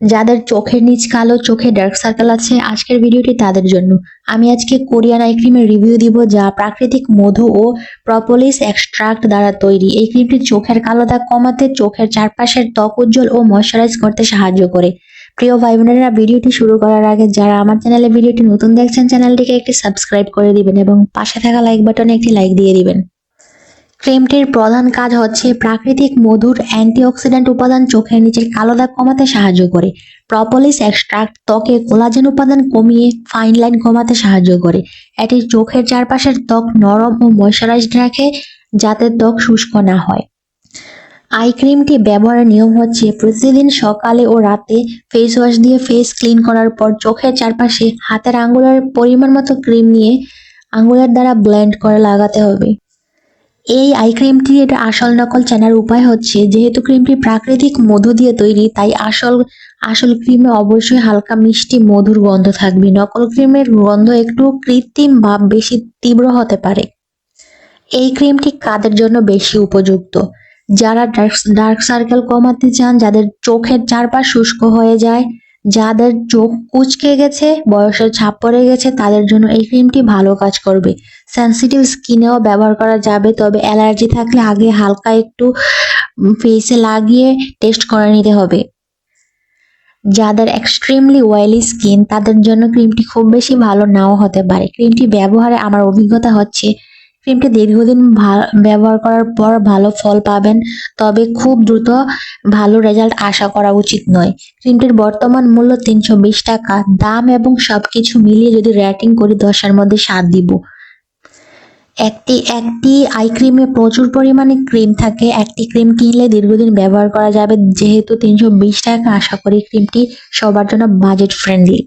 যাদের চোখের নিচ কালো, চোখে ডার্ক সার্কেল আছে, আজকের ভিডিওটি তাদের জন্য। আমি আজকে কোরিয়ান আই ক্রিমের রিভিউ দিব, যা প্রাকৃতিক মধু ও প্রপোলিস এক্সট্রাক্ট দ্বারা তৈরি। এই ক্রিমটি চোখের কালো দাগ কমাতে, চোখের চারপাশের ত্বক উজ্জ্বল ও ময়শ্চারাইজ করতে সাহায্য করে। প্রিয় ভাই বোনেরা, ভিডিওটি শুরু করার আগে যারা আমার চ্যানেলে ভিডিওটি নতুন দেখছেন, চ্যানেলটিকে একটি সাবস্ক্রাইব করে দিবেন এবং পাশে থাকা লাইক বাটনে একটি লাইক দিয়ে দিবেন। ক্রিমটির প্রধান কাজ হচ্ছে প্রাকৃতিক মধুর অ্যান্টিঅক্সিডেন্ট উপাদান চোখের নিচের কালো দাগ কমাতে সাহায্য করে। প্রপোলিস এক্সট্রাক্ট ত্বকে কোলাজেন উপাদান কমিয়ে ফাইন লাইন কমাতে সাহায্য করে। এটি চোখের চারপাশের ত্বক নরম ও ময়শ্চারাইজড রাখে, যাতে ত্বক শুষ্ক না হয়। আই ক্রিমটি ব্যবহারের নিয়ম হচ্ছে প্রতিদিন সকালে ও রাতে ফেস ওয়াশ দিয়ে ফেস ক্লিন করার পর চোখের চারপাশে হাতের আঙ্গুলের পরিমাণ মতো ক্রিম নিয়ে আঙ্গুলের দ্বারা ব্লেন্ড করে লাগাতে হবে। এই আই ক্রিমটির আসল নকল চেনার উপায় হচ্ছে, যেহেতু ক্রিমটি প্রাকৃতিক মধু দিয়ে তৈরি, তাই আসল আসল ক্রিমে অবশ্যই হালকা মিষ্টি মধুর গন্ধ থাকবে। নকল ক্রিমের গন্ধ একটু কৃত্রিম বা বেশি তীব্র হতে পারে। এই ক্রিমটি কাদের জন্য বেশি উপযুক্ত? যারা ডার্ক ডার্ক সার্কেল কমাতে চান, যাদের চোখের চারপাশ শুষ্ক হয়ে যায় যাদের চোখ কুচকে গেছে বয়সের ছাপ পড়ে গেছে, তাদের জন্য এই ক্রিমটি ভালো কাজ করবে। সেন্সিটিভ স্কিনেও ব্যবহার করা যাবে, তবে অ্যালার্জি থাকলে আগে হালকা একটু ফেসে লাগিয়ে টেস্ট করে নিতে হবে। যাদের এক্সট্রিমলি অয়েলি স্কিন তাদের জন্য ক্রিমটি খুব বেশি ভালো নাও হতে পারে। ক্রিমটি ব্যবহারে আমার অভিজ্ঞতা হচ্ছে ক্রিমটি দীর্ঘদিন ব্যবহার করার পর ভালো ফল পাবেন। তবে খুব দ্রুত ভালো রেজাল্ট আশা করা উচিত নয়। ক্রিমটির বর্তমান মূল্য তিনশো বিশ টাকা। দাম এবং সবকিছু মিলিয়ে যদি রেটিং করি, দশের মধ্যে সাত দিব। একটি একটি আই ক্রিমে প্রচুর পরিমাণে ক্রিম থাকে। একটি ক্রিম কিনলে দীর্ঘদিন ব্যবহার করা যাবে। যেহেতু তিনশো বিশ টাকা, আশা করি ক্রিমটি সবার জন্য বাজেট ফ্রেন্ডলি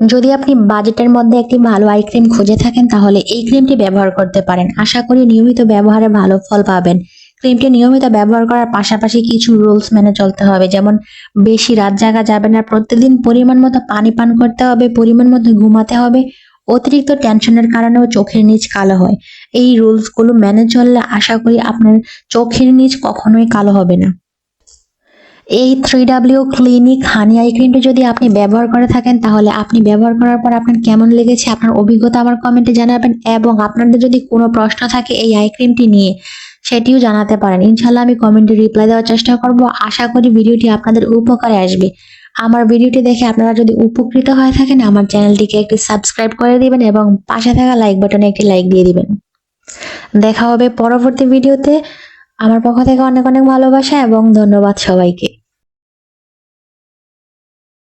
যদি আপনি বাজেটের মধ্যে একটি ভালো আই ক্রিম খুঁজে থাকেন, তাহলে এই ক্রিমটি ব্যবহার করতে পারেন। আশা করি নিয়মিত ব্যবহারে ভালো ফল পাবেন। ক্রিমটি নিয়মিত ব্যবহার করার পাশাপাশি কিছু রুলস মেনে চলতে হবে, যেমন বেশি রাত জাগা যাবে না, প্রতিদিন পরিমাণ মতো পানি পান করতে হবে, পরিমাণ মতো ঘুমাতে হবে, অতিরিক্ত টেনশনের কারণেও চোখের নিচ কালো হয়। এই রুলসগুলো মেনে চললে আশা করি আপনার চোখের নিচ কখনোই কালো হবে না। এই three W clinic honey eye ক্রিমটি যদি আপনি ব্যবহার করে থাকেন, তাহলে আপনি ব্যবহার করার পর আপনার কেমন লেগেছে, আপনার অভিজ্ঞতা আমার কমেন্টে জানাবেন এবং আপনাদের যদি কোনো প্রশ্ন থাকে এই আই ক্রিমটি নিয়ে, সেটিও জানাতে পারেন। ইনশাল্লাহ আমি কমেন্টে রিপ্লাই দেওয়ার চেষ্টা করব। আশা করি ভিডিওটি আপনাদের উপকারে আসবে। আমার ভিডিওটি দেখে আপনারা যদি উপকৃত হয়ে থাকেন, আমার চ্যানেলটিকে একটি সাবস্ক্রাইব করে দিবেন এবং পাশে থাকা লাইক বাটনে একটি লাইক দিয়ে দিবেন। দেখা হবে পরবর্তী ভিডিওতে। আমার পক্ষ থেকে অনেক অনেক ভালোবাসা এবং ধন্যবাদ সবাইকে।